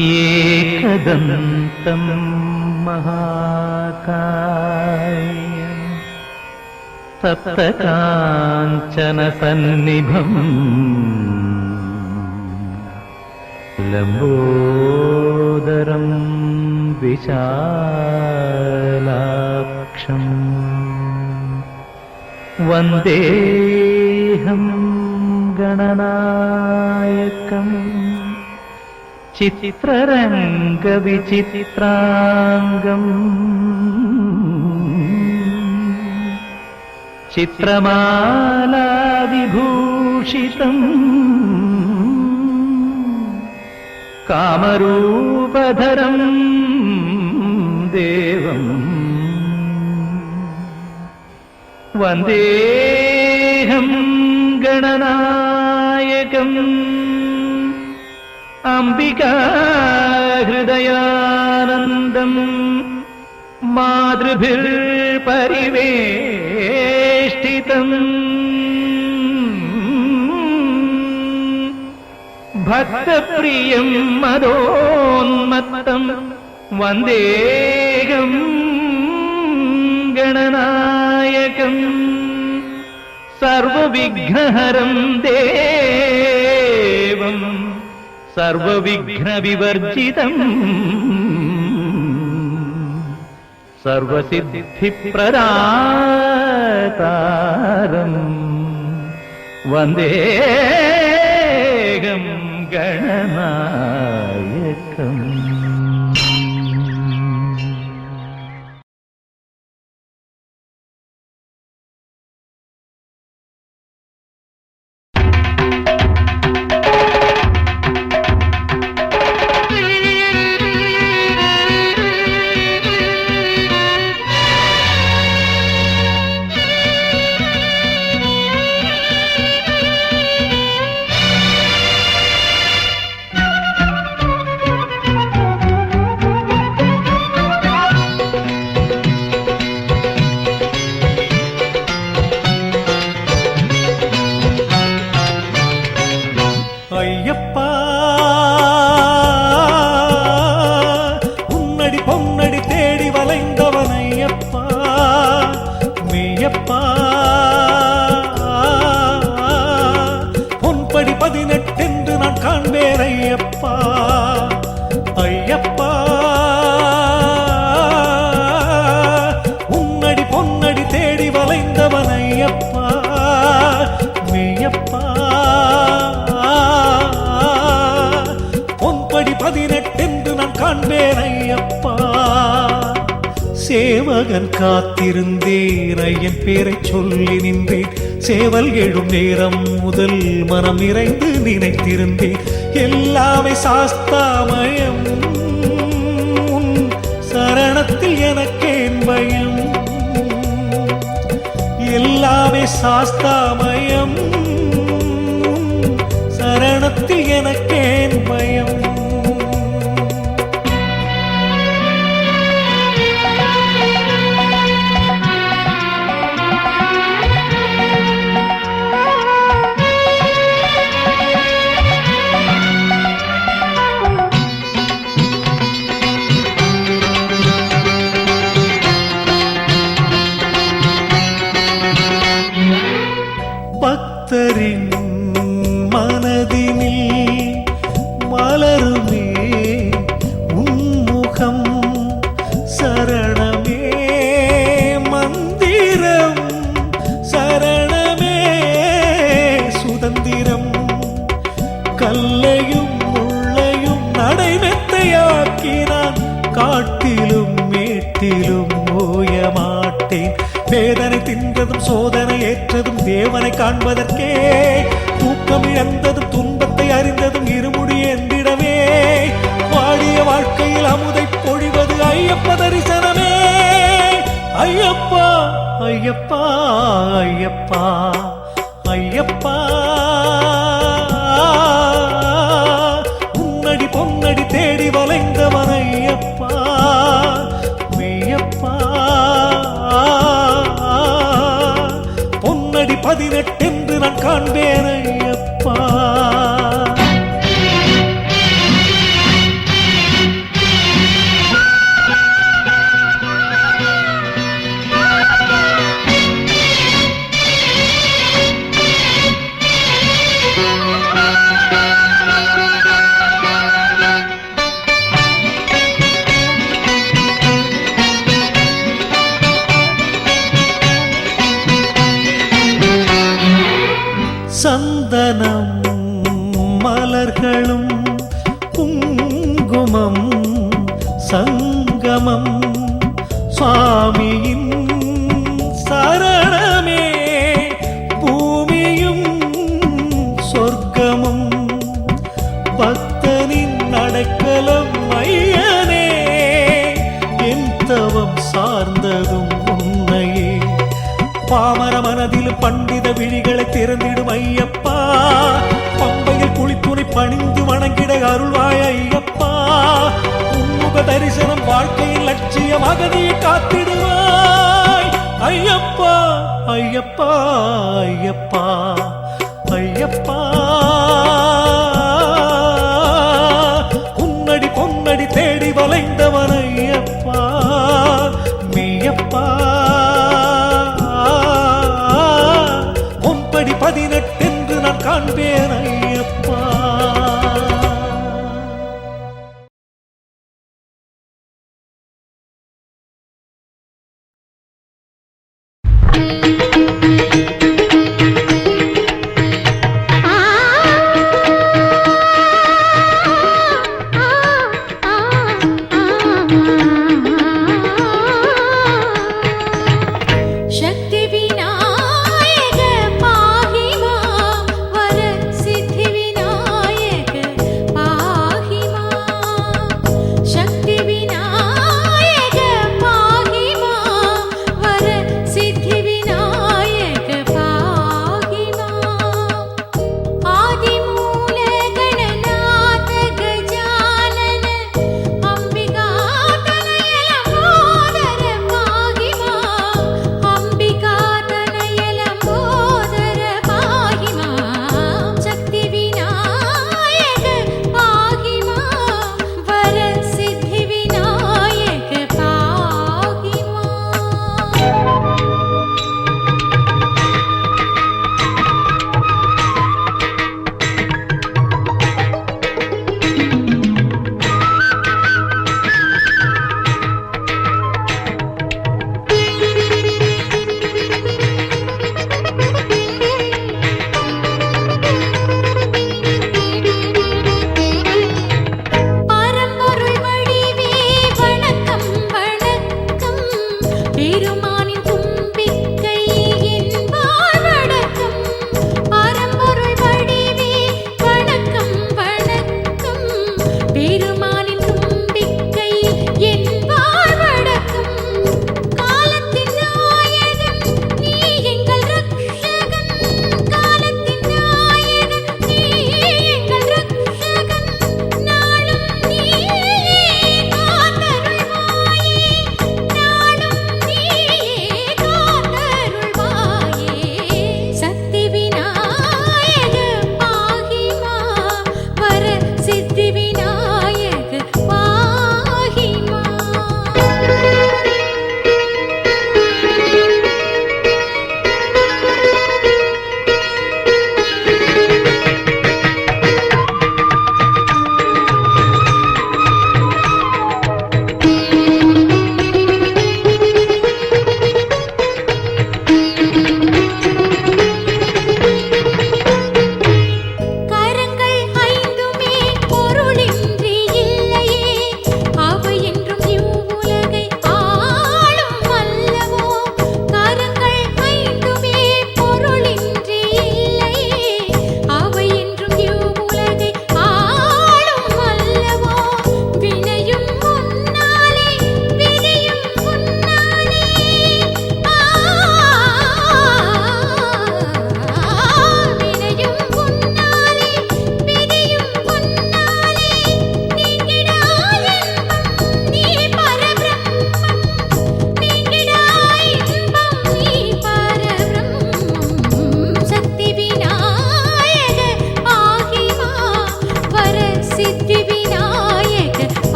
ഏകദന്തം മഹാകായ സപ്തകാഞ്ചനസന്നിഭം ലംബോദരം വിശാലാക്ഷം. വന്ദേഹം ഗണനായകം. ചിത്രരംഗ വിചിത്രാംഗം ചിത്രമാലാവിഭൂഷിതം. കാമരൂപധരം ദേവം. വന്ദേഹം ഗണനായകം. അംബികാഹൃദയാനന്ദം മാതൃഭിർ പരിവേഷ്ടിതം ഭക്തപ്രിയം മതോന്മത്തം വന്ദേകം ഗണനായകം. സർവവിഘ്നഹരം ദേവം സർവവിഘ്ന വിവർജിതം സർവസിദ്ധിപ്രരാതാരം വന്ദേകം ഗണനായകം. சேவகன் காத்திருந்தேன். ஐயன் பேரை சொல்லி நின்றேன். சேவல் எழும் நேரம் முதல் மனம் நிறைந்து நினைத்திருந்தேன். எல்லாமே சாஸ்தாமயம். சரணத்தில் எனக்கேன் பயம். எல்லாமே சாஸ்தாமயம். சரணத்தில் எனக்கே பக்தரின் வேதனை தின்றதும் சோதனை ஏற்றதும் தேவனை காண்பதற்கே தூக்கம் இழந்ததும் துன்பத்தை அறிந்ததும் இருமுடி என்றிடவே வாடிய வாழ்க்கையில் அமுதை பொழிவது ஐயப்ப தரிசனமே. ஐயப்பா ஐயப்பா ஐயப்பா ஐயப்பா. பதினெட்டென்று சுவாமியின் சரணமே பூமியும் சொர்க்கமும். பக்தனின் நடக்கலம் மையனே என் தவம் சார்ந்ததும் உன்னையே. பாமர மனதில் பண்டித விழிகளை திறந்திடும் ஐயப்பா. பம்பையில் குளித்துணை பணிந்து வணங்கிட அருள்வாய் ஐயப்பா. தரிசனம் வாழ்க்கையின் லட்சியம் அகதியை காத்திடுவாய். ஐயப்பா ஐயப்பா ஐயப்பா ஐயப்பா.